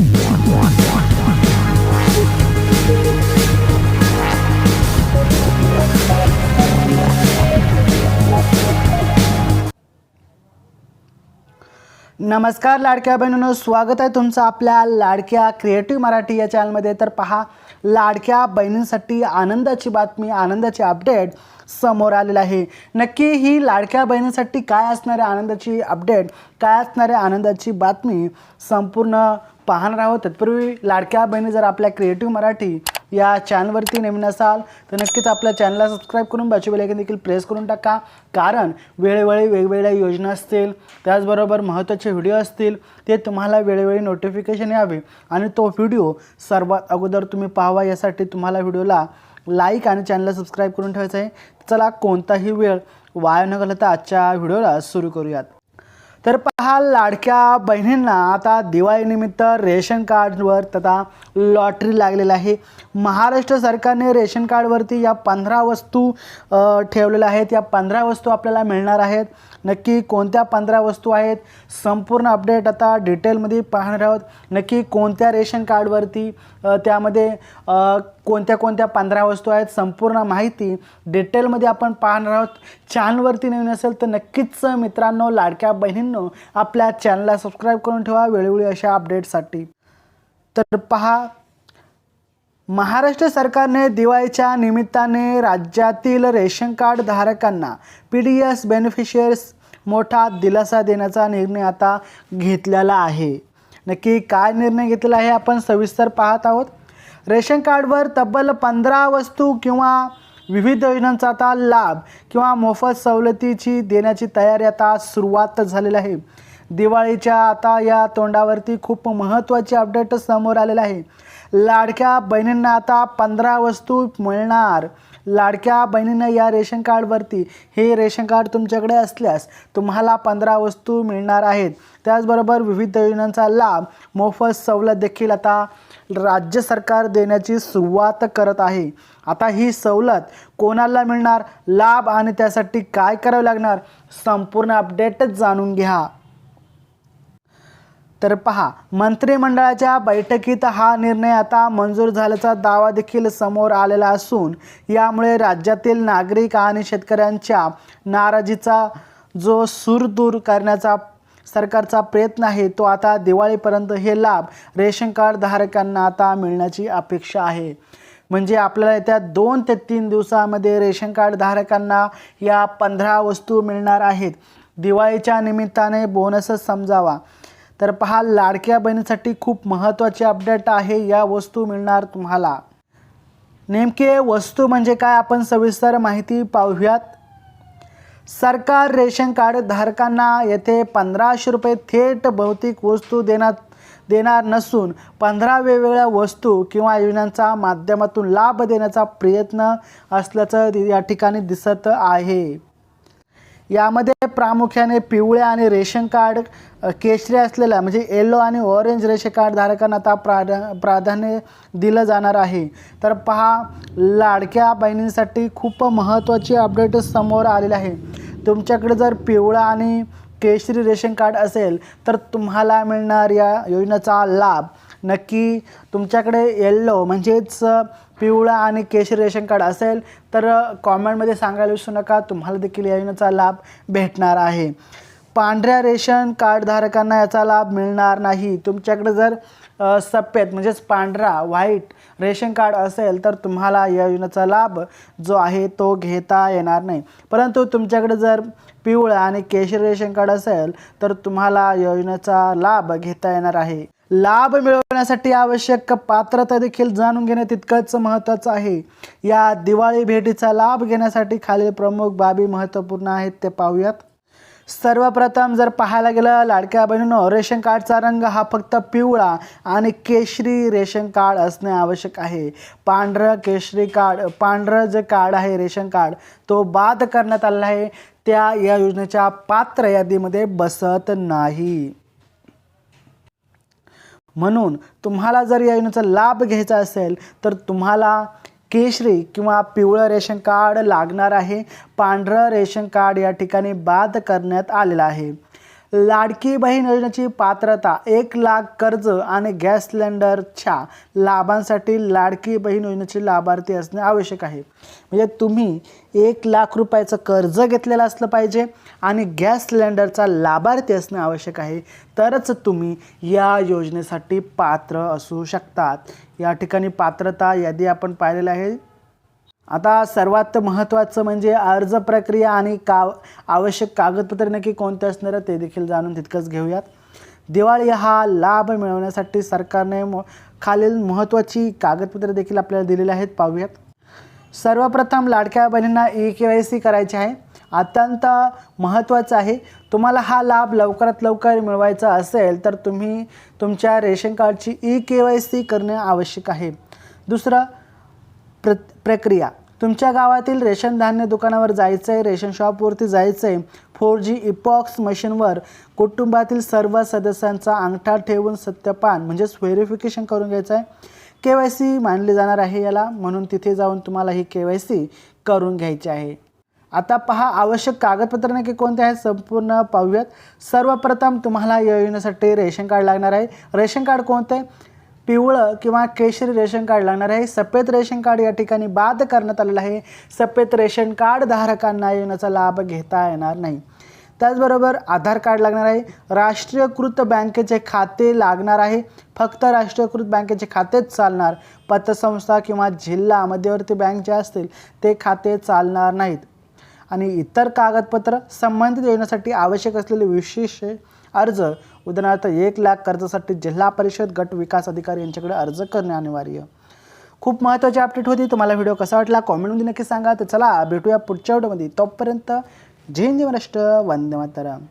one, one. नमस्कार लाडक्या बहिणींनो स्वागत आहे तुमचं आपल्या लाडक्या क्रिएटिव्ह मराठी या चॅनलमध्ये तर पहा लाडक्या बहिणींसाठी आनंदाची बातमी आनंदाची अपडेट समोर आलेलं आहे. नक्की ही लाडक्या बहिणींसाठी काय असणारे आनंदाची अपडेट काय असणारे आनंदाची बातमी संपूर्ण पाहणार आहोत. तत्पूर्वी लाडक्या बहिणी जर आपल्या क्रिएटिव्ह मराठी या चॅनलवरती नेहमी असाल तर नक्कीच आपल्या चॅनलला सबस्क्राईब करून बाजू बेलायकन देखील प्रेस करून टाका. कारण वेळोवेळी वेगवेगळ्या योजना असतील त्याचबरोबर महत्त्वाचे व्हिडिओ असतील ते तुम्हाला वेळोवेळी नोटिफिकेशन यावे. आणि तो व्हिडिओ सर्वात अगोदर तुम्ही पाहावा यासाठी तुम्हाला व्हिडिओला लाईक आणि चॅनलला सबस्क्राईब करून ठेवायचं आहे. चला कोणताही वेळ वाया न घालता आजच्या व्हिडिओला सुरू करूयात. तर पहा लाडक्या बहिणींना आता दिवाळीनिमित्त रेशन कार्डवर तथा लॉटरी लागलेलं आहे. महाराष्ट्र सरकारने रेशन कार्डवरती या पंधरा वस्तू ठेवलेल्या आहेत. या पंधरा वस्तू आपल्याला मिळणार आहेत. नक्की कोणत्या पंधरा वस्तू आहेत? संपूर्ण अपडेट आता डिटेलमध्ये पाहणार आहोत. नक्की कोणत्या रेशन कार्डवरती त्यामध्ये कोणत्या कोणत्या पंधरा वस्तू आहेत संपूर्ण माहिती डिटेलमध्ये आपण पाहणार आहोत. चॅनलवरती नवीन असेल तर नक्कीच मित्रांनो लाडक्या बहिणींनो आपल्या चॅनलला सबस्क्राईब करून ठेवा. वेळोवेळी अशा अपडेटसाठी तर पहा महाराष्ट्र सरकारने दिवाळीच्या निमित्ताने राज्यातील रेशन कार्ड धारकांना पी डी एस बेनिफिशियर्स मोठा दिलासा देण्याचा निर्णय आता घेतलेला आहे. नक्की काय निर्णय घेतलेला आहे आपण सविस्तर पाहत आहोत. रेशन कार्डवर तब्बल पंधरा वस्तू किंवा विविध योजनांचा आता लाभ किंवा मोफत सवलतीची देण्याची तयारी आता सुरुवात झालेली आहे. दिवाळीच्या आता या तोंडावरती खूप महत्त्वाची अपडेट समोर आलेलं आहे. लाडक्या बहिणींना आता पंधरा वस्तू मिळणार. लाडक्या बहिणीनं या रेशन कार्डवरती हे रेशन कार्ड तुमच्याकडे असल्यास तुम्हाला पंधरा वस्तू मिळणार आहेत. त्याचबरोबर विविध योजनांचा लाभ मोफत सवलत देखील आता राज्य सरकार देण्याची सुरुवात करत आहे. आता ही सवलत कोणाला मिळणार? लाभ आणि त्यासाठी काय करावं लागणार? संपूर्ण अपडेटच जाणून घ्या. तर पहा मंत्रिमंडळाच्या बैठकीत हा निर्णय आता मंजूर झाल्याचा दावा देखील समोर आलेला असून यामुळे राज्यातील नागरिक आणि शेतकऱ्यांच्या नाराजीचा जो सूर दूर करण्याचा सरकारचा प्रयत्न आहे तो आता दिवाळीपर्यंत हे लाभ रेशन कार्ड धारकांना आता मिळण्याची अपेक्षा आहे. म्हणजे आपल्याला येत्या दोन ते तीन दिवसामध्ये रेशन कार्ड धारकांना या पंधरा वस्तू मिळणार आहेत. दिवाळीच्या निमित्ताने बोनसच समजावा. तर पहा लाडक्या बहिणीसाठी खूप महत्त्वाची अपडेट आहे या वस्तू मिळणार तुम्हाला. नेमके वस्तू म्हणजे काय आपण सविस्तर माहिती पाहूयात. सरकार रेशन कार्ड धारकांना येथे पंधराशे रुपये थेट भौतिक वस्तू देण्यात देणार नसून पंधरा वेगवेगळ्या वस्तू किंवा योजनांचा माध्यमातून लाभ देण्याचा प्रयत्न असल्याचं या ठिकाणी दिसत आहे. यामध्ये प्रामुख्याने पिवळ्या आणि रेशन कार्ड केशरी असलेल्या म्हणजे येलो आणि ऑरेंज रेशन कार्ड धारकांना आता प्राधा प्राधान्य दिलं जाणार आहे. तर पहा लाडक्या बहिणींसाठी खूप महत्त्वाची अपडेट समोर आलेली आहे. तुमच्याकडे जर पिवळा आणि केशरी रेशन कार्ड असेल तर तुम्हाला मिळणार या योजनेचा लाभ. नक्की तुमच्याकडे येल्लो म्हणजेच पिवळा आणि केशरी रेशन कार्ड असेल तर कॉमेंटमध्ये सांगायला विसरू नका. तुम्हाला देखील या योजनेचा लाभ भेटणार आहे. पांढऱ्या रेशन कार्डधारकांना याचा लाभ मिळणार नाही. तुमच्याकडे जर सफेद म्हणजेच पांढरा व्हाईट रेशन कार्ड असेल तर तुम्हाला या योजनेचा लाभ जो आहे तो घेता येणार नाही. परंतु तुमच्याकडे जर पिवळं आणि केशरी रेशन कार्ड असेल तर तुम्हाला योजनेचा लाभ घेता येणार आहे. लाभ मिळवण्यासाठी आवश्यक पात्रता देखील जाणून घेणे तितकंच महत्त्वाचं आहे. या दिवाळी भेटीचा लाभ घेण्यासाठी खालील प्रमुख बाबी महत्त्वपूर्ण आहेत ते पाहूयात. सर्वप्रथम जर पाहायला गेलं लाडक्या बहिणीनं रेशन कार्डचा रंग हा फक्त पिवळा आणि केशरी रेशन कार्ड असणे आवश्यक आहे. पांढरं केशरी कार्ड पांढरं जे कार्ड आहे रेशन कार्ड तो बाद करण्यात आलेला आहे. त्या या योजनेच्या पात्र यादीमध्ये बसत नाही. म्हणून तुम्हाला जर या योजनेचा लाभ घ्यायचा असेल तर तुम्हाला केशरी किंवा पिवळं रेशन कार्ड लागणार आहे. पांढरं रेशन कार्ड या ठिकाणी बाद करण्यात आलेलं आहे. लाडकी बहीण योजनेची पात्रता एक लाख कर्ज आणि गॅस सिलेंडरच्या लाभांसाठी लाडकी बहीण योजनेचे लाभार्थी असणे आवश्यक आहे. म्हणजे तुम्ही एक लाख रुपयाचं कर्ज घेतलेलं असलं पाहिजे आणि गॅस सिलेंडरचा लाभार्थी असणे आवश्यक आहे. तरच तुम्ही या योजनेसाठी पात्र असू शकतात. या ठिकाणी पात्रता यादी आपण पाहिलेलं आहे. आता सर्वात महत्त्वाचं म्हणजे अर्ज प्रक्रिया आणि का आवश्यक कागदपत्रे नक्की कोणते असणार ते देखील जाणून तितकंच घेऊयात. दिवाळी हा लाभ मिळवण्यासाठी सरकारने म खालील महत्त्वाची कागदपत्रे देखील आपल्याला दिलेली आहेत पाहूयात. सर्वप्रथम लाडक्या बहिणींना ई के वाय सी करायची आहे. अत्यंत महत्त्वाचं आहे. तुम्हाला हा लाभ लवकरात लवकर मिळवायचा असेल तर तुम्ही तुमच्या रेशन कार्डची ई के वाय सी करणे आवश्यक आहे. दुसरं प्र प्रक्रिया. तुमच्या गावातील रेशन धान्य दुकानावर जायचं आहे रेशन शॉपवरती जायचं आहे फोर जी इपॉक्स मशीनवर कुटुंबातील सर्व सदस्यांचा अंगठा ठेवून सत्यपान म्हणजेच व्हेरिफिकेशन करून घ्यायचं आहे के वाय सी मानली जाणार आहे याला म्हणून तिथे जाऊन तुम्हाला ही के वाय सी करून घ्यायची आहे. आता पहा आवश्यक कागदपत्र नक्की कोणते आहेत? संपूर्ण पाहूयात. सर्वप्रथम तुम्हाला या योजनेसाठी रेशन कार्ड लागणार आहे. रेशन कार्ड कोणतं आहे? पिवळं किंवा केशरी रेशन कार्ड लागणार आहे. सफेद रेशन कार्ड या ठिकाणी बाद करण्यात आलेलं आहे. सफेद रेशन कार्ड धारकांना योजनेचा लाभ घेता येणार नाही. त्याचबरोबर आधार कार्ड लागणार आहे. राष्ट्रीयकृत बँकेचे खाते लागणार आहे. फक्त राष्ट्रीयकृत बँकेचे खातेच चालणार. पतसंस्था किंवा जिल्हा मध्यवर्ती बँक जे असतील ते खाते चालणार नाहीत. आणि इतर कागदपत्र संबंधित योजनेसाठी आवश्यक असलेले विशेष अर्ज उदाहरणार्थ एक लाख कर्जासाठी जिल्हा परिषद गट विकास अधिकारी यांच्याकडे अर्ज करणे अनिवार्य. खूप महत्त्वाची अपडेट होती. तुम्हाला व्हिडिओ कसा वाटला कॉमेंटमध्ये नक्की सांगा. तर चला भेटूया पुढच्या व्हिडिओमध्ये तोपर्यंत जय हिंद महाराष्ट्र. वंदे मातरम.